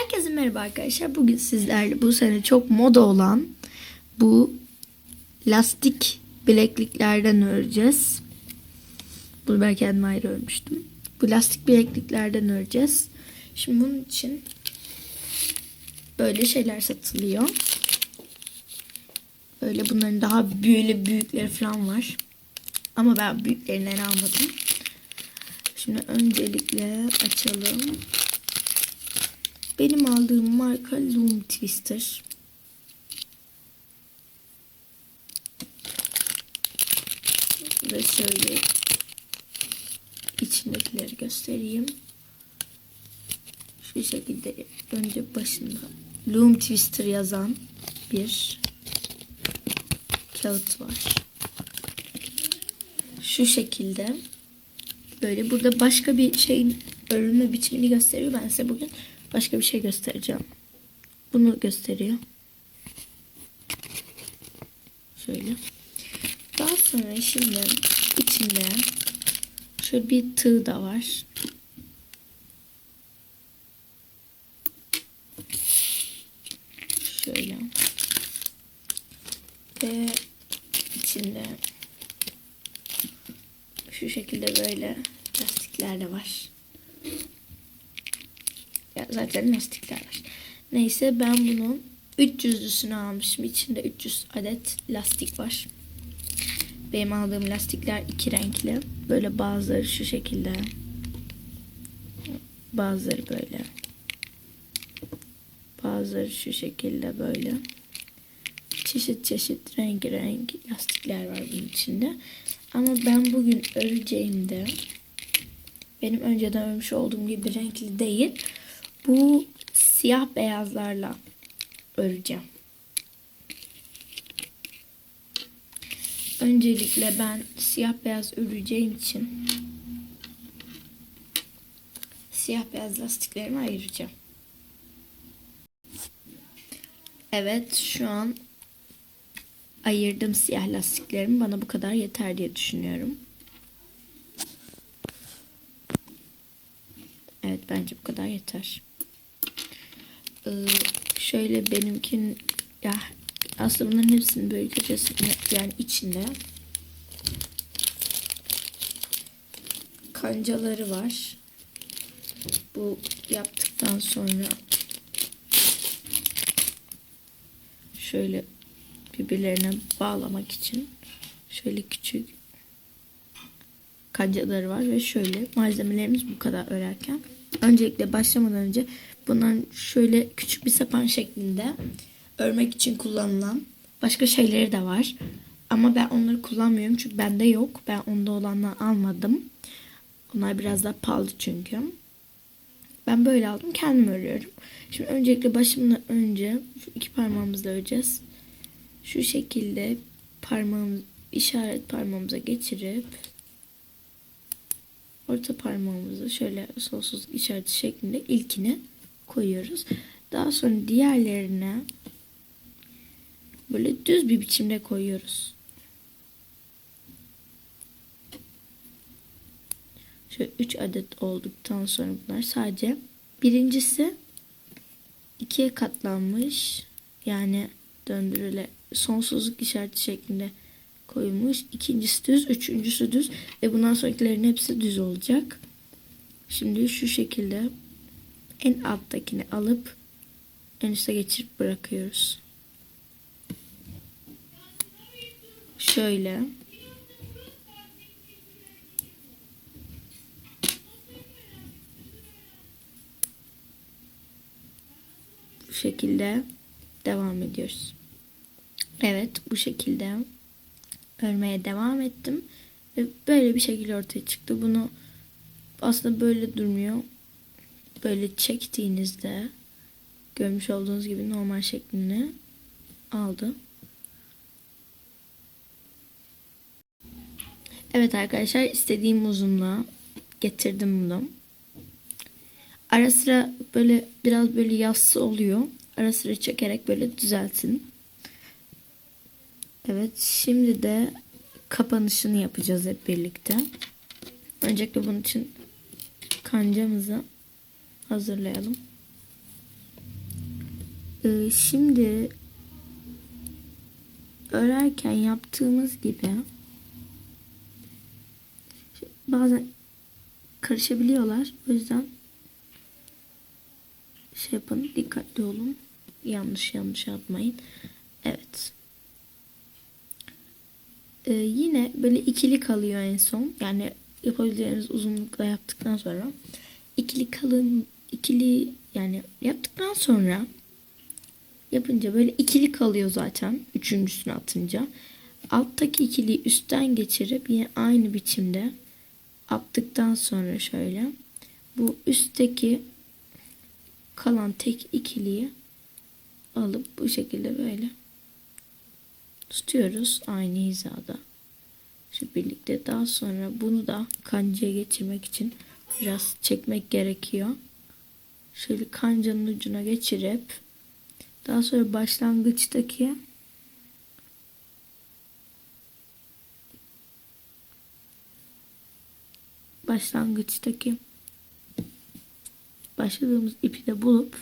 Herkese merhaba arkadaşlar. Bugün sizlerle bu sene çok moda olan bu lastik bilekliklerden öreceğiz. Bunu ben kendim ayrı örmüştüm. Bu lastik bilekliklerden öreceğiz. Şimdi bunun için böyle şeyler satılıyor. Böyle bunların daha böyle büyükleri falan var. Ama ben büyüklerinden almadım. Şimdi öncelikle açalım. Benim aldığım marka Loom Twister. Ve şöyle içindekileri göstereyim. Şu şekilde önce başında Loom Twister yazan bir kağıt var. Şu şekilde böyle burada başka bir şeyin örülme biçimini gösteriyor. Ben size bugün başka bir şey göstereceğim. Bunu gösteriyor. Şöyle. Daha sonra şimdi içinde şöyle bir tığ da var. Şöyle. Ve içinde şu şekilde böyle lastikler de var. Zaten lastikler. Neyse ben bunun 300'lüsünü almışım. İçinde 300 adet lastik var. Benim aldığım lastikler iki renkli. Böyle bazıları şu şekilde. Bazıları böyle. Bazıları şu şekilde böyle. Çeşit çeşit renk renk lastikler var bunun içinde. Ama ben bugün öreceğimde benim önceden örmüş olduğum gibi renkli değil. Bu siyah beyazlarla öreceğim. Öncelikle ben siyah beyaz öreceğim için siyah beyaz lastiklerimi ayıracağım. Evet şu an ayırdım siyah lastiklerimi. Bana bu kadar yeter diye düşünüyorum. Evet bence bu kadar yeter. Ee, şöyle benimkin ya aslında bunların hepsinin böyle köşesinde yani içinde kancaları var. Bu yaptıktan sonra şöyle birbirlerine bağlamak için şöyle küçük kancaları var ve şöyle malzemelerimiz bu kadar örerken öncelikle başlamadan önce bunların şöyle küçük bir sapan şeklinde örmek için kullanılan başka şeyleri de var. Ama ben onları kullanmıyorum çünkü bende yok. Ben onda olanları almadım. Onlar biraz daha pahalı çünkü. Ben böyle aldım. Kendim örüyorum. Şimdi öncelikle başımdan önce şu iki parmağımızla öreceğiz. Şu şekilde parmağımız işaret parmağımıza geçirip orta parmağımızı şöyle sonsuz işareti şeklinde ilkini koyuyoruz. Daha sonra diğerlerine böyle düz bir biçimde koyuyoruz. Şöyle 3 adet olduktan sonra bunlar sadece birincisi ikiye katlanmış yani döndürüle sonsuzluk işareti şeklinde koyulmuş. İkincisi düz, üçüncüsü düz ve bundan sonrakilerin hepsi düz olacak. Şimdi şu şekilde en alttakini alıp en üste geçirip bırakıyoruz. Şöyle. Bu şekilde devam ediyoruz. Evet bu şekilde örmeye devam ettim. Ve böyle bir şekilde ortaya çıktı. Bunu aslında böyle durmuyor. Böyle çektiğinizde görmüş olduğunuz gibi normal şeklini aldı. Evet arkadaşlar istediğim uzunluğa getirdim bunu. Ara sıra böyle biraz böyle yassı oluyor. Ara sıra çekerek böyle düzeltin. Evet şimdi de kapanışını yapacağız hep birlikte. Öncelikle bunun için kancamızı hazırlayalım. Ee, şimdi örerken yaptığımız gibi bazen karışabiliyorlar. O yüzden şey yapın dikkatli olun. Yanlış yanlış yapmayın. Evet. Ee, yine böyle ikili kalıyor en son. Yani yapabileceğiniz uzunlukla yaptıktan sonra ikili kalın ikili yani yaptıktan sonra yapınca böyle ikili kalıyor zaten üçüncüsünü atınca. Alttaki ikiliyi üstten geçirip yine aynı biçimde attıktan sonra şöyle bu üstteki kalan tek ikiliyi alıp bu şekilde böyle tutuyoruz aynı hizada. Şu birlikte daha sonra bunu da kancaya geçirmek için biraz çekmek gerekiyor. Şöyle kancanın ucuna geçirip daha sonra başlangıçtaki başlangıçtaki başladığımız ipi de bulup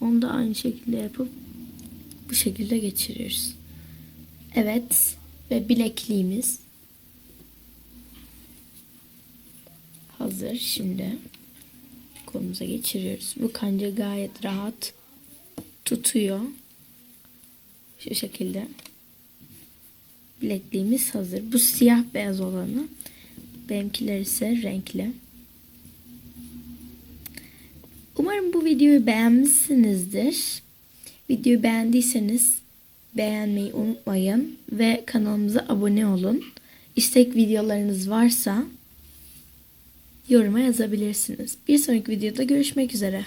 onu da aynı şekilde yapıp bu şekilde geçiriyoruz. Evet ve bilekliğimiz hazır. Şimdi kolumuza geçiriyoruz. Bu kanca gayet rahat tutuyor. Şu şekilde. Bilekliğimiz hazır. Bu siyah beyaz olanı. Benimkiler ise renkli. Umarım bu videoyu beğenmişsinizdir. Videoyu beğendiyseniz beğenmeyi unutmayın ve kanalımıza abone olun. İstek videolarınız varsa yoruma yazabilirsiniz. Bir sonraki videoda görüşmek üzere.